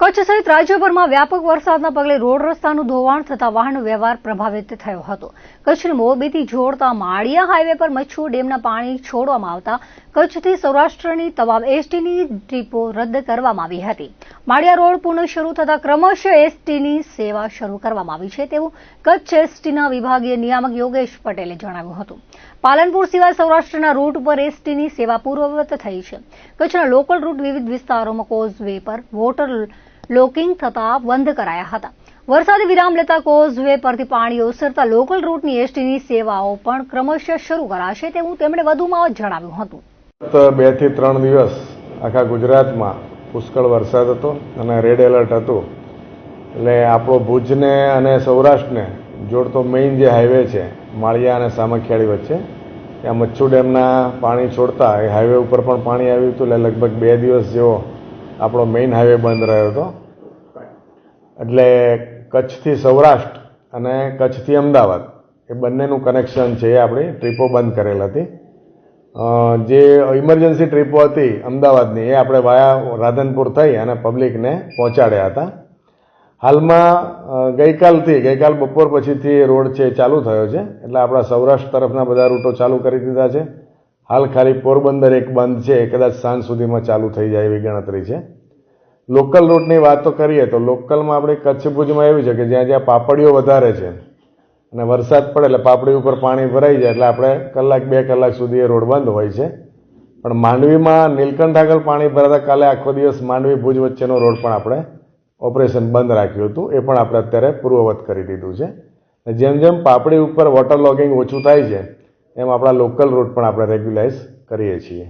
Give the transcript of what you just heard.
કચ્છ સહિત રાજ્યભરમાં વ્યાપક વરસાદના પગલે રોડ રસ્તાનું ધોવાણ થતા વાહન વ્યવહાર પ્રભાવિત થયો હતો. કચ્છને મોરબીથી જોડતા માળિયા હાઈવે પર મચ્છુ ડેમના પાણી છોડવામાં આવતા કચ્છથી સૌરાષ્ટ્રની તમામ એસટીની ટ્રીપો રદ કરવામાં આવી હતી. માળિયા રોડ પુનઃ શરૂ થતા ક્રમશઃ એસટીની સેવા શરૂ કરવામાં આવી છે તેવું કચ્છ એસટીના વિભાગીય નિયામક યોગેશ પટેલે જણાવ્યું હતું. પાલનપુર સિવાય સૌરાષ્ટ્રના રૂટ પર એસટીની સેવા પૂર્વવત થઈ છે. કચ્છના લોકલ રૂટ વિવિધ વિસ્તારોમાં કોઝવે પર વોટર લોકિંગ થતા બંધ કરાયા હતા. વરસાદી વિરામ લેતા કોઝવે પરથી પાણી ઓસરતા લોકલ રૂટની એસટીની સેવાઓ પણ ક્રમશઃ શરૂ કરાશે તેવું તેમણે વધુમાં જણાવ્યું હતું. બેથી ત્રણ દિવસ આખા ગુજરાતમાં પુષ્કળ વરસાદ હતો અને રેડ એલર્ટ હતું. એટલે આપણો ભુજને અને સૌરાષ્ટ્રને જોડતો મેઇન જે હાઈવે છે, માળિયા અને સામખિયાળી વચ્ચે, ત્યાં મચ્છુ ડેમના પાણી છોડતા એ હાઈવે ઉપર પણ પાણી આવ્યું હતું. એટલે લગભગ બે દિવસ જેવો આપણો મેઇન હાઈવે બંધ રહ્યો હતો. એટલે કચ્છથી સૌરાષ્ટ્ર અને કચ્છથી અમદાવાદ, એ બંનેનું કનેક્શન છે એ આપણી ટ્રીપો બંધ કરેલ હતી. જે ઇમરજન્સી ટ્રીપો હતી અમદાવાદની, એ આપણે વાયા રાધનપુર થઈ અને પબ્લિકને પહોંચાડ્યા હતા. હાલમાં ગઈકાલથી, ગઈકાલ બપોર પછીથી રોડ છે ચાલુ થયો છે. એટલે આપણા સૌરાષ્ટ્ર તરફના બધા રૂટો ચાલુ કરી દીધા છે. હાલ ખાલી પોરબંદર એક બંધ છે, કદાચ સાંજ સુધીમાં ચાલુ થઈ જાય એવી ગણતરી છે. લોકલ રૂટની વાતો કરીએ તો લોકલમાં આપણે કચ્છ ભુજમાં એવું છે કે જ્યાં જ્યાં પાપડીઓ વધારે છે અને વરસાદ પડે એટલે પાપડી ઉપર પાણી ભરાઈ જાય એટલે આપણે કલાક બે કલાક સુધી એ રોડ બંધ હોય છે. પણ માંડવીમાં નીલકંઠ આગળ પાણી ભરાતા કાલે આખો દિવસ માંડવી ભુજ વચ્ચેનો રોડ પણ આપણે ઓપરેશન બંધ રાખ્યું હતું. એ પણ આપણે અત્યારે પૂર્વવત કરી દીધું છે. જેમ જેમ પાપડી ઉપર વોટર લોગિંગ ઓછું થાય છે એમ આપણા લોકલ રૂટ પણ આપણે રેગ્યુલાઇઝ કરીએ છીએ.